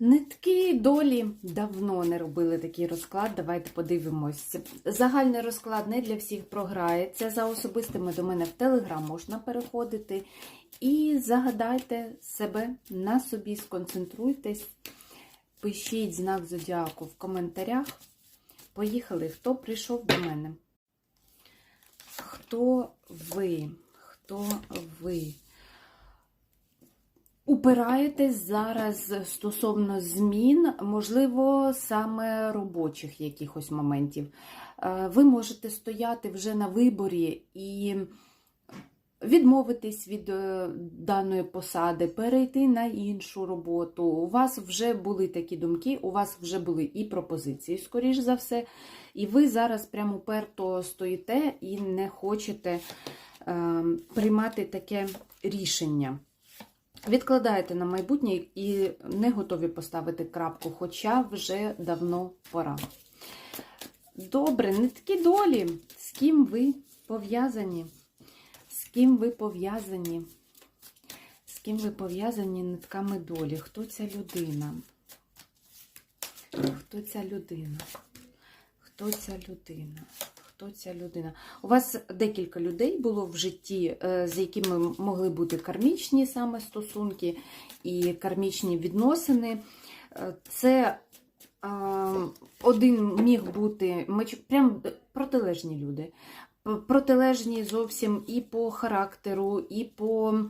Нитки долі давно не робили такий розклад. Давайте подивимось. Загальний розклад не для всіх програється. За особистими до мене в Телеграм можна переходити. І загадайте себе на собі, сконцентруйтесь, пишіть знак зодіаку в коментарях. Поїхали, хто прийшов до мене? Хто ви? Хто ви? Упираєтесь зараз стосовно змін, можливо, саме робочих якихось моментів. Е, Ви можете стояти вже на виборі і відмовитись від е, даної посади, перейти на іншу роботу. У вас вже були такі думки, у вас вже були і пропозиції, скоріш за все, і ви зараз прямо уперто стоїте і не хочете е, приймати таке рішення. Відкладаєте на майбутнє і не готові поставити крапку, хоча вже давно пора. Добре, не такі долі. З ким ви пов'язані? З ким ви пов'язані? З ким ви пов'язані нитками долі? Хто ця людина? Хто ця людина? Хто ця людина? Хто ця людина? У вас декілька людей було в житті, е, з якими могли бути кармічні саме стосунки і кармічні відносини. Е, Це е, один міг бути прям протилежні люди. Протилежні зовсім і по характеру, і по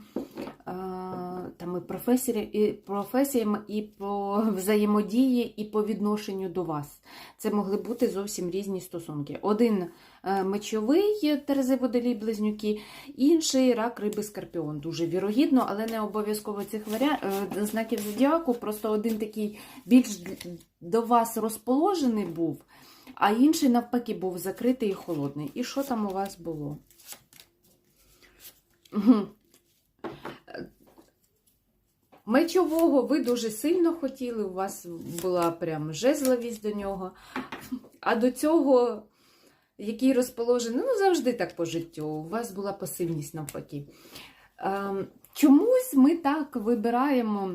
е, там, і професії, і професіям, і по взаємодії, і по відношенню до вас. Це могли бути зовсім різні стосунки. Один е, мечовий Терези Водолій Близнюки, інший рак риби Скорпіон. Дуже вірогідно, але не обов'язково цих варіа... е, знаків зодіаку. Просто один такий більш до вас розположений був, а інший, навпаки, був закритий і холодний. І що там у вас було? Мечового ви дуже сильно хотіли, у вас була прям жезловість до нього. А до цього, який розположений, ну завжди так по життю, у вас була пасивність навпаки. Ем, Чомусь ми так вибираємо,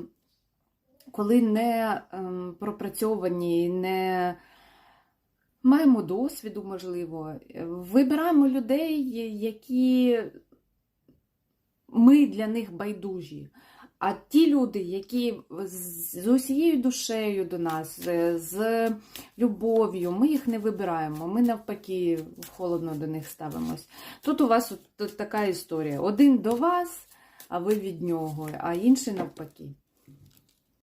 коли не ем, пропрацьовані, не маємо досвіду, можливо. Вибираємо людей, які ми для них байдужі. А ті люди, які з усією душею до нас, з- любов'ю, ми їх не вибираємо. Ми навпаки холодно до них ставимось. Тут у вас от така історія: один до вас, а ви від нього, а інший навпаки.